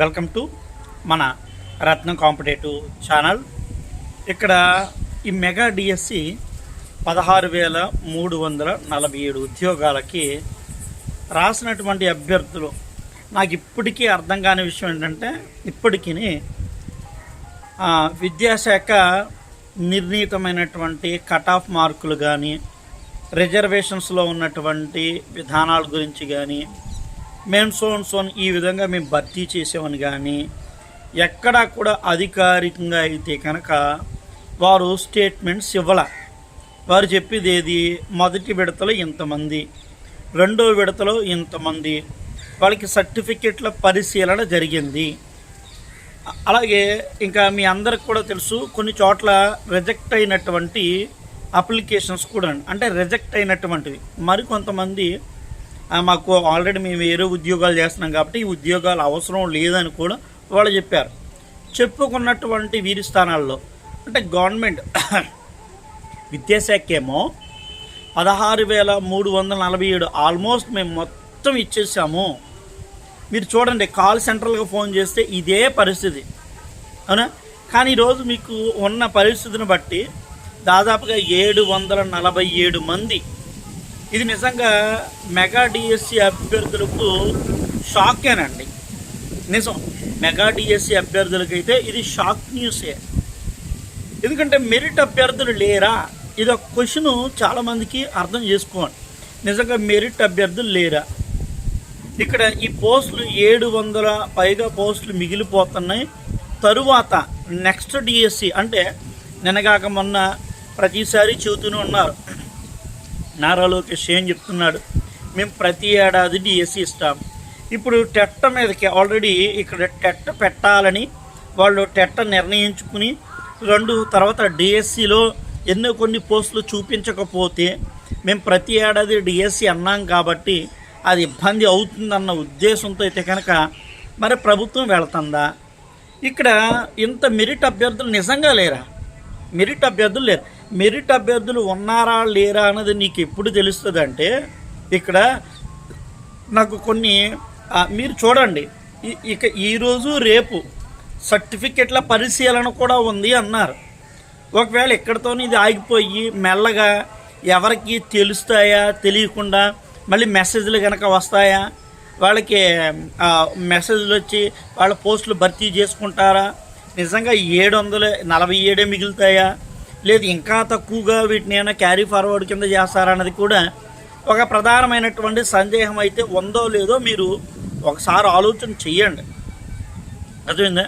Welcome to మన రత్నం competitive channel. ఇక్కడ ఈ మెగా డిఎస్సి పదహారు వేల మూడు వందల నలభై ఏడు ఉద్యోగాలకి రాసినటువంటి అభ్యర్థులు. నాకు ఇప్పటికీ అర్థం కాని విషయం ఏంటంటే ఇప్పటికీ విద్యాశాఖ నిర్ణీతమైనటువంటి కట్ ఆఫ్ మార్కులు కానీ రిజర్వేషన్స్లో ఉన్నటువంటి విధానాల గురించి కానీ మేము సోన్ సోన్ ఈ విధంగా మేము భర్తీ చేసామని కానీ ఎక్కడా కూడా అధికారికంగా అయితే కనుక వారు స్టేట్మెంట్స్ ఇవ్వాల. వారు చెప్పేది ఏది? మొదటి విడతలో ఇంతమంది రెండో విడతలో ఇంతమంది వాళ్ళకి సర్టిఫికెట్ల పరిశీలన జరిగింది. అలాగే ఇంకా మీ అందరికి కూడా తెలుసు కొన్ని చోట్ల రిజెక్ట్ అయినటువంటి అప్లికేషన్స్ కూడా అంటే రిజెక్ట్ అయినటువంటివి. మరికొంతమంది మాకు ఆల్రెడీ మేము వేరే ఉద్యోగాలు చేస్తున్నాం కాబట్టి ఈ ఉద్యోగాలు అవసరం లేదని కూడా వాళ్ళు చెప్పారు. చెప్పుకున్నటువంటి వీరి స్థానాల్లో అంటే గవర్నమెంట్ విద్యాశాఖ ఏమో పదహారు వేల మూడు వందల నలభై ఏడు ఆల్మోస్ట్ మేము మొత్తం ఇచ్చేసాము. మీరు చూడండి కాల్ సెంటర్లకు ఫోన్ చేస్తే ఇదే పరిస్థితి. అవునా? కానీ ఈరోజు మీకు ఉన్న పరిస్థితిని బట్టి దాదాపుగా ఏడు వందల నలభై ఏడు మంది ఇది నిజంగా మెగా డిఎస్సి అభ్యర్థులకు షాకేనండి. నిజం. మెగా డిఎస్సి అభ్యర్థులకైతే ఇది షాక్ న్యూసే. ఎందుకంటే మెరిట్ అభ్యర్థులు లేరా? ఇది ఒక క్వశ్చన్ చాలామందికి అర్థం చేసుకోండి. నిజంగా మెరిట్ అభ్యర్థులు లేరా? ఇక్కడ ఈ పోస్టులు ఏడు వందల పైగా పోస్టులు మిగిలిపోతున్నాయి. తరువాత నెక్స్ట్ డిఎస్సి అంటే నిన్నగాక మొన్న ప్రతిసారి చెబుతూనే ఉన్నారు. నారా లోకేష్ ఏం చెప్తున్నాడు? మేము ప్రతి ఏడాది డిఎస్సి ఇస్తాం. ఇప్పుడు టెట్ట మీదకి ఆల్రెడీ ఇక్కడ టెట్ట పెట్టాలని వాళ్ళు టెట్ట నిర్ణయించుకుని రెండు తర్వాత డిఎస్సిలో ఎన్నో కొన్ని పోస్టులు చూపించకపోతే మేము ప్రతి ఏడాది డిఎస్సి అన్నాం కాబట్టి అది ఇబ్బంది అవుతుందన్న ఉద్దేశంతో అయితే కనుక మరి ప్రభుత్వం వెళుతుందా? ఇక్కడ ఇంత మెరిట్ అభ్యర్థులు నిజంగా లేరా? మెరిట్ అభ్యర్థులు లేరు. మెరిట్ అభ్యర్థులు ఉన్నారా లేరా అన్నది నీకు ఎప్పుడు తెలుస్తుంది అంటే ఇక్కడ నాకు కొన్ని మీరు చూడండి. ఇక ఈరోజు రేపు సర్టిఫికెట్ల పరిశీలన కూడా ఉంది అన్నారు. ఒకవేళ ఇక్కడతో ఇది ఆగిపోయి మెల్లగా ఎవరికి తెలుస్తాయా తెలియకుండా మళ్ళీ మెసేజ్లు కనుక వస్తాయా? వాళ్ళకి మెసేజ్లు వచ్చి వాళ్ళ పోస్టులు భర్తీ చేసుకుంటారా? నిజంగా ఏడు వందల నలభై ఏడే మిగులుతాయా? లేదు ఇంకా తక్కువగా వీటిని ఏమైనా క్యారీ ఫార్వర్డ్ కింద చేస్తారన్నది కూడా ఒక ప్రధానమైనటువంటి సందేహం అయితే ఉందో లేదో మీరు ఒకసారి ఆలోచన చెయ్యండి. అర్థమైందా?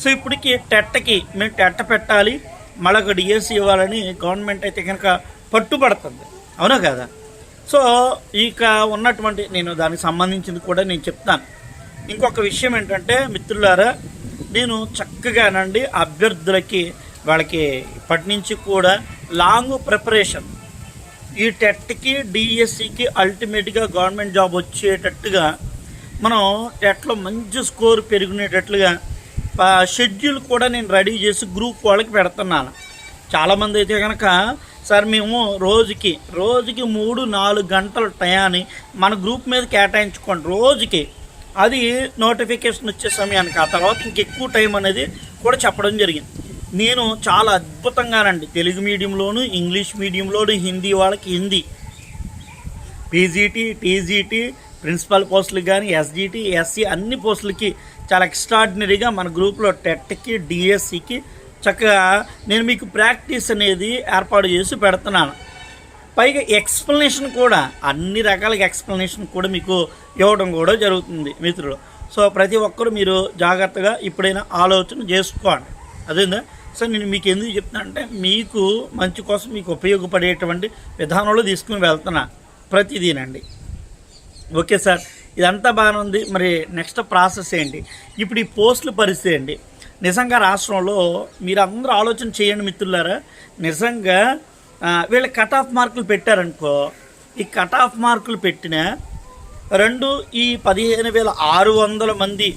సో ఇప్పటికి టెట్టకి మేము టెట్ట పెట్టాలి మళ్ళొక డిఎస్సి ఇవ్వాలని గవర్నమెంట్ అయితే కనుక పట్టుబడుతుంది. అవునా కదా? సో ఇక ఉన్నటువంటి నేను దానికి సంబంధించింది కూడా నేను చెప్తాను. ఇంకొక విషయం ఏంటంటే మిత్రులారా నేను చక్కగానండి అభ్యర్థులకి వాళ్ళకి ఇప్పటి నుంచి కూడా లాంగ్ ప్రిపరేషన్. ఈ టెట్కి డిఎస్సికి అల్టిమేట్గా గవర్నమెంట్ జాబ్ వచ్చేటట్టుగా మనం టెట్లో మంచి స్కోర్ పెరుగునేటట్లుగా షెడ్యూల్ కూడా నేను రెడీ చేసి గ్రూప్ వాళ్ళకి పెడుతున్నాను. చాలామంది అయితే కనుక సార్ మేము రోజుకి రోజుకి మూడు నాలుగు గంటల టయాన్ని మన గ్రూప్ మీద కేటాయించుకోండి రోజుకి. అది నోటిఫికేషన్ వచ్చే సమయానికి ఆ తర్వాత ఇంకెక్కువ టైం అనేది కూడా చెప్పడం జరిగింది. నేను చాలా అద్భుతంగానండి తెలుగు మీడియంలోను ఇంగ్లీష్ మీడియంలోను హిందీ వాళ్ళకి హిందీ. పీజీటీ టీజీటీ ప్రిన్సిపల్ పోస్టులకు కానీ ఎస్జీటీ ఎస్సీ అన్ని పోస్టులకి చాలా ఎక్స్ట్రాడినరీగా మన గ్రూప్లో టెట్కి డిఎస్సికి చక్కగా నేను మీకు ప్రాక్టీస్ అనేది ఏర్పాటు చేసి పెడుతున్నాను. పైగా ఎక్స్ప్లెనేషన్ కూడా అన్ని రకాల ఎక్స్ప్లెనేషన్ కూడా మీకు ఇవ్వడం కూడా జరుగుతుంది మిత్రులు. సో ప్రతి ఒక్కరు మీరు జాగ్రత్తగా ఇప్పుడైనా ఆలోచన చేసుకోండి. అదేందా? సో నేను మీకు ఎందుకు చెప్తున్నా అంటే మీకు మంచి కోసం మీకు ఉపయోగపడేటువంటి విధానంలో తీసుకుని వెళ్తున్నా ప్రతిదీనండి. ఓకే సార్ ఇదంతా బాగానే ఉంది. మరి నెక్స్ట్ ప్రాసెస్ ఏంటి? ఇప్పుడు ఈ పోస్టుల పరిస్థితి ఏంటి? నిజంగా రాష్ట్రంలో మీరు అందరూ ఆలోచన చేయండి మిత్రులారా. నిజంగా వీళ్ళు వీళ్ళ కట్ ఆఫ్ మార్కులు పెట్టారనుకో ఈ కట్ ఆఫ్ మార్కులు పెట్టిన రెండు ఈ పదిహేను వేల ఆరు వందల మంది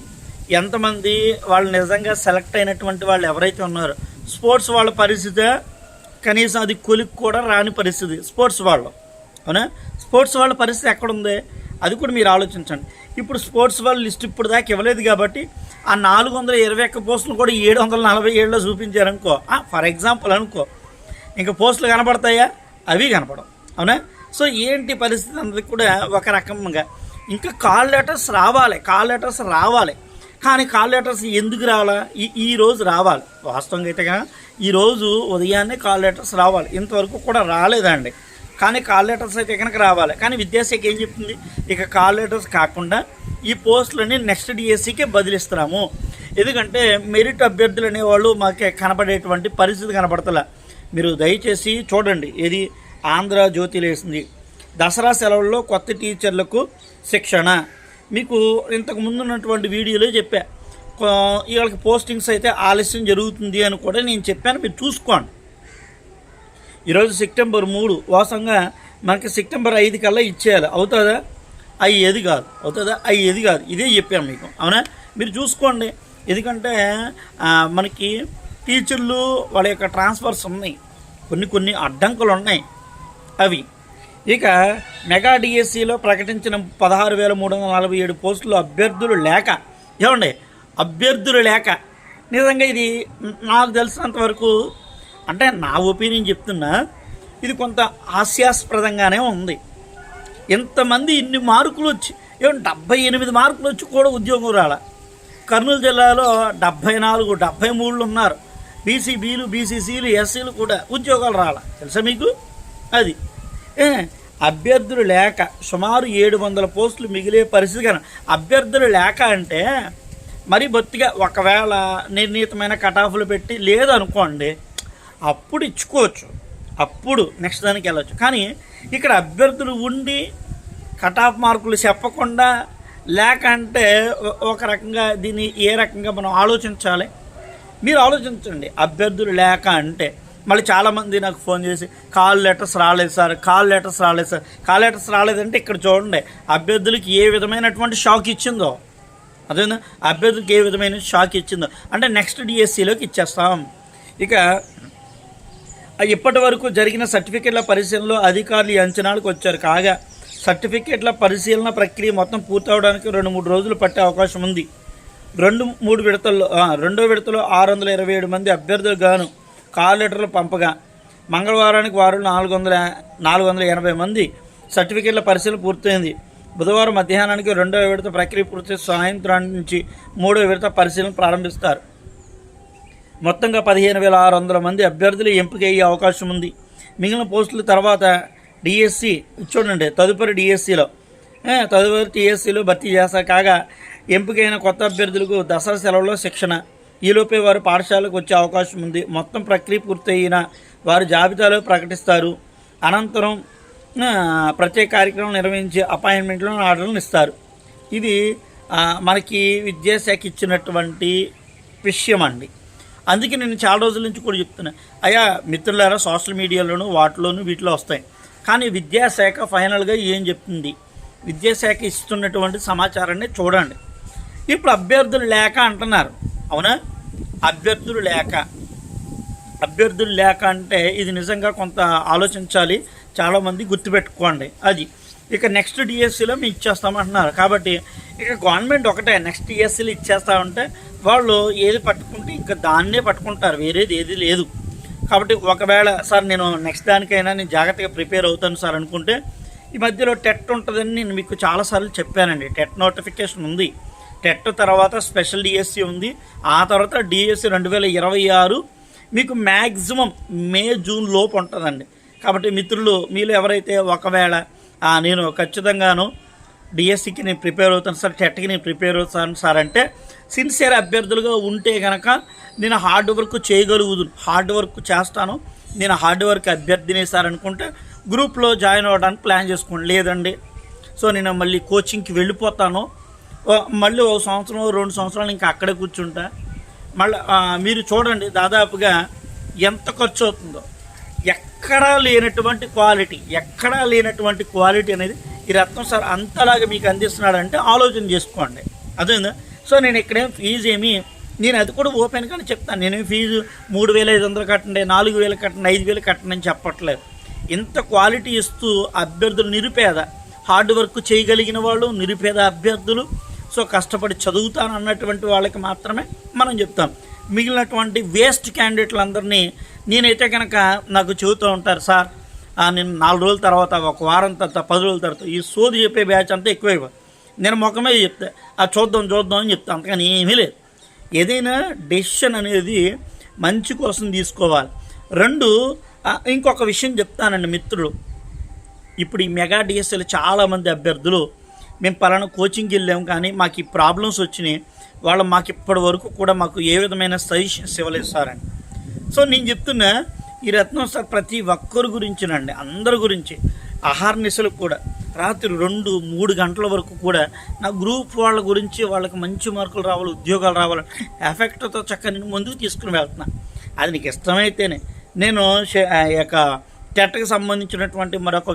ఎంతమంది వాళ్ళు నిజంగా సెలెక్ట్ అయినటువంటి వాళ్ళు ఎవరైతే ఉన్నారో స్పోర్ట్స్ వాళ్ళ పరిస్థితి కనీసం అది కొలిక్ కూడా రాని పరిస్థితి. స్పోర్ట్స్ వాళ్ళు. అవునా? స్పోర్ట్స్ వాళ్ళ పరిస్థితి ఎక్కడుంది? అది కూడా మీరు ఆలోచించండి. ఇప్పుడు స్పోర్ట్స్ వాళ్ళ లిస్ట్ ఇప్పుడు దాకా ఇవ్వలేదు కాబట్టి ఆ నాలుగు వందల ఇరవై ఒక్క పోస్టులు కూడా ఏడు వందల నలభై ఏడులో చూపించారనుకో ఫర్ ఎగ్జాంపుల్ అనుకో. ఇంకా పోస్టులు కనపడతాయా అవి కనపడవు. అవునా? సో ఏంటి పరిస్థితి అన్నది కూడా ఒక రకంగా. ఇంకా కాల్ లెటర్స్ రావాలి. కాల్ లెటర్స్ రావాలి. కానీ కాల్ లెటర్స్ ఎందుకు రావాలా? ఈ ఈ రోజు రావాలి. వాస్తవంగా అయితే కనుక ఈరోజు ఉదయాన్నే కాల్ లెటర్స్ రావాలి. ఇంతవరకు కూడా రాలేదండి. కానీ కాల్ లెటర్స్ అయితే కనుక రావాలి. కానీ విద్యాశాఖ ఏం చెప్తుంది? ఇక కాల్ లెటర్స్ కాకుండా ఈ పోస్టులని నెక్స్ట్ డిఎస్సికే బదిలిస్తున్నాము. ఎందుకంటే మెరిట్ అభ్యర్థులు అనేవాళ్ళు మాకు కనపడేటువంటి పరిస్థితి కనపడతలే. మీరు దయచేసి చూడండి ఇది ఆంధ్ర జ్యోతి లేసింది దసరా సెలవుల్లో కొత్త టీచర్లకు శిక్షణ. మీకు ఇంతకు ముందు ఉన్నటువంటి వీడియోలో చెప్పా. వీళ్ళకి పోస్టింగ్స్ అయితే ఆలస్యం జరుగుతుంది అని కూడా నేను చెప్పాను. మీరు చూసుకోండి. ఈరోజు సెప్టెంబర్ మూడు. వాసంగా మనకి సెప్టెంబర్ ఐదు కల్లా ఇచ్చేయాలి. అవుతుందా? అయ్యేది కాదు. అవుతుందా? అయ్యేది కాదు. ఇదే చెప్పాను మీకు. అవునా? మీరు చూసుకోండి. ఎందుకంటే మనకి టీచర్లు వాళ్ళ యొక్క ట్రాన్స్ఫర్స్ ఉన్నాయి. కొన్ని కొన్ని అడ్డంకులు ఉన్నాయి. అవి. ఇక మెగా డిఎస్సిలో ప్రకటించిన పదహారు వేల మూడు వందల నలభై ఏడు పోస్టులు అభ్యర్థులు లేక ఏమండి అభ్యర్థులు లేక నిజంగా ఇది నాకు తెలిసినంత వరకు అంటే నా ఒపీనియన్ చెప్తున్నా ఇది కొంత హాస్యాస్పదంగానే ఉంది. ఇంతమంది ఇన్ని మార్కులు వచ్చి ఏమో డెబ్బై ఎనిమిది మార్కులు వచ్చి కూడా ఉద్యోగం రాల. కర్నూలు జిల్లాలో డెబ్బై నాలుగు డెబ్బై మూడులు ఉన్నారు. బీసీబీలు బీసీసీలు ఎస్సీలు కూడా ఉద్యోగాలు రాల. తెలుసా మీకు? అది. అభ్యర్థులు లేక సుమారు ఏడు వందల పోస్టులు మిగిలే పరిస్థితి కానీ అభ్యర్థులు లేక అంటే మరి బొత్తిగా ఒకవేళ నిర్ణీతమైన కటాఫ్లు పెట్టి లేదనుకోండి అప్పుడు ఇచ్చుకోవచ్చు. అప్పుడు నెక్స్ట్ దానికి వెళ్ళచ్చు. కానీ ఇక్కడ అభ్యర్థులు ఉండి కటాఫ్ మార్కులు చెప్పకుండా లేకంటే ఒక రకంగా దీన్ని ఏ రకంగా మనం ఆలోచించాలి? మీరు ఆలోచించండి. అభ్యర్థులు లేక అంటే మళ్ళీ చాలామంది నాకు ఫోన్ చేసి కాల్ లెటర్స్ రాలేదు సార్ కాల్ లెటర్స్ రాలేదు సార్. కాల్ లెటర్స్ రాలేదంటే ఇక్కడ చూడండి అభ్యర్థులకి ఏ విధమైనటువంటి షాక్ ఇచ్చిందో. అదేనా అభ్యర్థులకి ఏ విధమైన షాక్ ఇచ్చిందో. అంటే నెక్స్ట్ డిఎస్సిలోకి ఇచ్చేస్తాం. ఇక ఇప్పటి వరకు జరిగిన సర్టిఫికెట్ల పరిశీలనలో అధికారులు ఈ అంచనాలకు వచ్చారు. కాగా సర్టిఫికెట్ల పరిశీలన ప్రక్రియ మొత్తం పూర్తవడానికి రెండు మూడు రోజులు పట్టే అవకాశం ఉంది. రెండు మూడు విడతల్లో రెండో విడతలో ఆరు వందల ఇరవై ఏడు మంది అభ్యర్థులు గాను కాల్ లెటర్లు పంపగా మంగళవారానికి వారు నాలుగు వందల నాలుగు వందల ఎనభై మంది సర్టిఫికెట్ల పరిశీలన పూర్తయింది. బుధవారం మధ్యాహ్నానికి రెండవ విడత ప్రక్రియ పూర్తి సాయంత్రం నుంచి మూడవ విడత పరిశీలన ప్రారంభిస్తారు. మొత్తంగా పదిహేను వేల ఆరు వందల మంది అభ్యర్థులు ఎంపిక అయ్యే అవకాశం ఉంది. మిగిలిన పోస్టుల తర్వాత డిఎస్సి చూడండి తదుపరి డిఎస్సిలో తదుపరి టీఎస్సీలో భర్తీ చేస్తా కాగా ఎంపికైన కొత్త అభ్యర్థులకు దసరా సెలవులో శిక్షణ. ఈలోపే వారు పాఠశాలకు వచ్చే అవకాశం ఉంది. మొత్తం ప్రక్రియ పూర్తయిన వారు జాబితాలో ప్రకటిస్తారు. అనంతరం ప్రత్యేక కార్యక్రమం నిర్వహించి అపాయింట్మెంట్లను ఆర్డర్లను ఇస్తారు. ఇది మనకి విద్యాశాఖ ఇచ్చినటువంటి విషయం అండి. అందుకే నేను చాలా రోజుల నుంచి కూడా చెప్తున్నా. అయ్యా మిత్రులారా సోషల్ మీడియాలోను వాటిలోను వీటిలో వస్తాయి. కానీ విద్యాశాఖ ఫైనల్గా ఏం చెప్తుంది? విద్యాశాఖ ఇస్తున్నటువంటి సమాచారాన్ని చూడండి. ఇప్పుడు అభ్యర్థులు లేక అంటున్నారు. అవునా? అభ్యర్థులు లేక అభ్యర్థులు లేక అంటే ఇది నిజంగా కొంత ఆలోచించాలి. చాలామంది గుర్తుపెట్టుకోండి. అది. ఇక నెక్స్ట్ డిఎస్సిలో మేము ఇచ్చేస్తామంటున్నారు. కాబట్టి ఇక గవర్నమెంట్ ఒకటే నెక్స్ట్ డిఎస్సీలు ఇచ్చేస్తామంటే వాళ్ళు ఏది పట్టుకుంటే ఇంకా దాన్నే పట్టుకుంటారు. వేరేది ఏది లేదు. కాబట్టి ఒకవేళ సార్ నేను నెక్స్ట్ దానికైనా నేను జాగ్రత్తగా ప్రిపేర్ అవుతాను సార్ అనుకుంటే ఈ మధ్యలో టెట్ ఉంటుందని నేను మీకు చాలాసార్లు చెప్పానండి. టెట్ నోటిఫికేషన్ ఉంది. టెట్ తర్వాత స్పెషల్ డిఎస్సి ఉంది. ఆ తర్వాత డిఎస్సి రెండు వేల ఇరవై ఆరు. మీకు మ్యాక్సిమం మే జూన్ లోపు ఉంటుందండి. కాబట్టి మిత్రులు మీలో ఎవరైతే ఒకవేళ నేను ఖచ్చితంగాను డిఎస్సికి నేను ప్రిపేర్ అవుతాను సార్ టెట్కి నేను ప్రిపేర్ అవుతాను సార్ అంటే సిన్సియర్ అభ్యర్థులుగా ఉంటే కనుక నేను హార్డ్ వర్క్ చేయగలుగుదు హార్డ్ వర్క్ చేస్తాను. నేను హార్డ్ వర్క్ అభ్యర్థినే సార్ అనుకుంటే గ్రూప్లో జాయిన్ అవ్వడానికి ప్లాన్ చేసుకోండి. లేదండి సో నేను మళ్ళీ కోచింగ్కి వెళ్ళిపోతాను. మళ్ళీ ఒక సంవత్సరం రెండు సంవత్సరాలు ఇంకా అక్కడే కూర్చుంటా. మళ్ళీ మీరు చూడండి దాదాపుగా ఎంత ఖర్చు అవుతుందో. ఎక్కడా లేనటువంటి క్వాలిటీ ఎక్కడా లేనటువంటి క్వాలిటీ అనేది ఈ రత్నం సార్ అంతలాగా మీకు అందిస్తున్నాడంటే ఆలోచన చేసుకోండి. అదేందా సో నేను ఇక్కడేం ఫీజు ఏమి నేను అది కూడా ఓపెన్గానే చెప్తాను. నేను ఫీజు మూడు వేల ఐదు వందలు కట్టండి నాలుగు వేలు కట్టండి ఐదు వేలు కట్టండి అని చెప్పట్లేదు. ఇంత క్వాలిటీ ఇస్తూ అభ్యర్థులు నిరుపేద హార్డ్ వర్క్ చేయగలిగిన వాళ్ళు నిరుపేద అభ్యర్థులు సో కష్టపడి చదువుతాను అన్నటువంటి వాళ్ళకి మాత్రమే మనం చెప్తాం. మిగిలినటువంటి వేస్ట్ క్యాండిడేట్లందరినీ నేనైతే కనుక నాకు చెబుతూ ఉంటారు సార్ నేను నాలుగు రోజుల తర్వాత ఒక వారం తర్వాత పది రోజుల తర్వాత ఈ సోది చెప్పే బ్యాచ్ అంతా ఎక్కువ నేను ముఖమే చెప్తా ఆ చూద్దాం చూద్దాం అని చెప్తాను అంతకని ఏమీ లేదు. ఏదైనా డెసిషన్ అనేది మంచి కోసం తీసుకోవాలి. రెండు ఇంకొక విషయం చెప్తానండి మిత్రులు. ఇప్పుడు ఈ మెగా డిఎస్ఎల్ చాలామంది అభ్యర్థులు మేము పలానా కోచింగ్కి వెళ్ళాము కానీ మాకు ఈ ప్రాబ్లమ్స్ వచ్చినాయి. వాళ్ళు మాకు ఇప్పటి వరకు కూడా మాకు ఏ విధమైన సజెషన్స్ ఇవ్వలేదు సార్ అని. సో నేను చెప్తున్నా ఈ రత్నం సార్ ప్రతి ఒక్కరి గురించినండి అందరి గురించి ఆహార నిశలు కూడా రాత్రి రెండు మూడు గంటల వరకు కూడా నా గ్రూప్ వాళ్ళ గురించి వాళ్ళకి మంచి మార్కులు రావాలి ఉద్యోగాలు రావాలి ఎఫెక్ట్తో చక్కగా నేను ముందుకు తీసుకుని వెళ్తున్నా. అది నీకు ఇష్టమైతేనే. నేను యొక్క టెట్కి సంబంధించినటువంటి మరొక